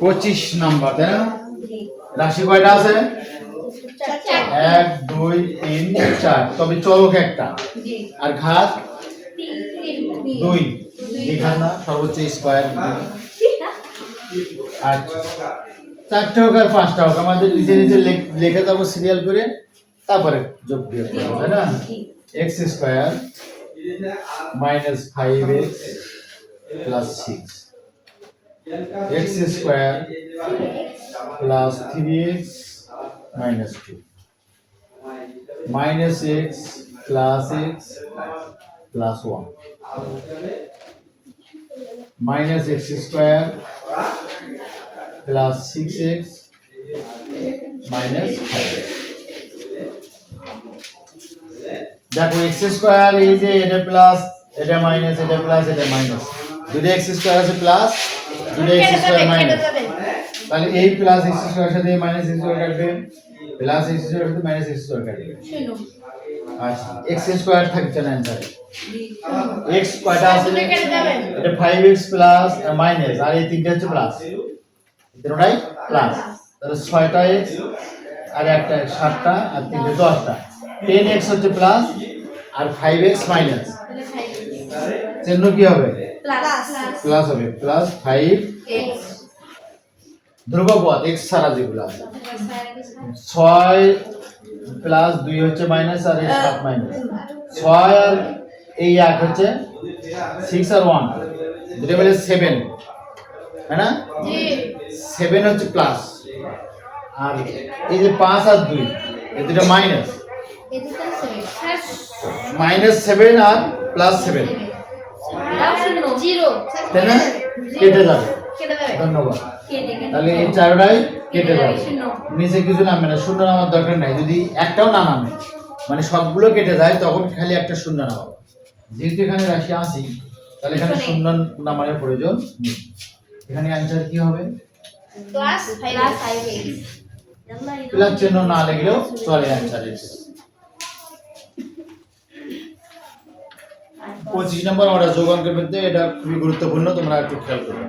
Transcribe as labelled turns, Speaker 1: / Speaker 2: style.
Speaker 1: পঁচিশ নাম্বার, তাই না? রাশি কয়টা আছে? এক, দুই, তিন, চার। তবে চলক একটা। আর ঘাত? দুই। এখানে সর্বোচ্চ স্কোয়ার আচ্ছা। চারটে হোক আর পাঁচটা হোক, আমাদের নিজে নিজে লেখ- লিখে যাব সিরিয়াল করে, তারপরে যোগ বিয়োগ করব, তাই না? X square minus five x plus six x square plus three x minus two minus x plus x plus one minus x square plus six x minus দেখো এক্স স্কোয়ার এই যে এটা প্লাস এটা মাইনাস এটা plus এটা minus দুটো x square আছে plus দুটো এক্স স্কোয়ার মাইনাস তাহলে এই প্লাস এক্স স্কোয়ার সাথে মাইনাস এক্স স্কোয়ার কাটবে প্লাস এক্স স্কোয়ার সাথে মাইনাস এক্স স্কোয়ার কাটবে। আচ্ছা এক্স স্কোয়ার থাকছে না অ্যান্সারে এক্স কয়টা আছে এটা ফাইভ এক্স প্লাস মাইনাস আর এই তিনটে হচ্ছে প্লাস তিনটাই প্লাস তাহলে ছয়টা এক্স আর একটা সাতটা আর তিনটে দশটা। টেন এক্স হচ্ছে প্লাস আর ফাইভ এক্স মাইনাস চিহ্ন কি হবে? প্লাস হবে প্লাস ফাইভ ধ্রুবপদ এক্স ছাড়া যেগুলো আছে। ছয় প্লাস দুই হচ্ছে মাইনাস আর এই সাত মাইনাস ছয় আর এই এক হচ্ছে সিক্স আর ওয়ান দুটো মিলে সেভেন তাই না? সেভেন হচ্ছে প্লাস আর এই যে পাঁচ আর দুই এই দুটো মাইনাস মাইনাস সেভেন আর প্লাস সেভেন
Speaker 2: জিরো।
Speaker 1: তাই না? কেটে যাবে। ধন্যবাদ। তাহলে এই চারটাই কেটে যাবে। নিচে কিছু নামবে না শূন্য নামার দরকার নাই। যদি একটাও না নামে মানে সবগুলো কেটে যায় তখন খালি একটা শূন্য নামাবো। যেহেতু এখানে রাশি আসি তাহলে এখানে শূন্য নামানোর প্রয়োজন নেই। এখানে অ্যান্সার কি হবে? প্লাস চিহ্ন না লিখলেও চলে অ্যান্সার পঁচিশ নম্বর আমরা যোগ অঙ্কের মধ্যে এটা খুবই গুরুত্বপূর্ণ তোমরা একটু খেয়াল করবে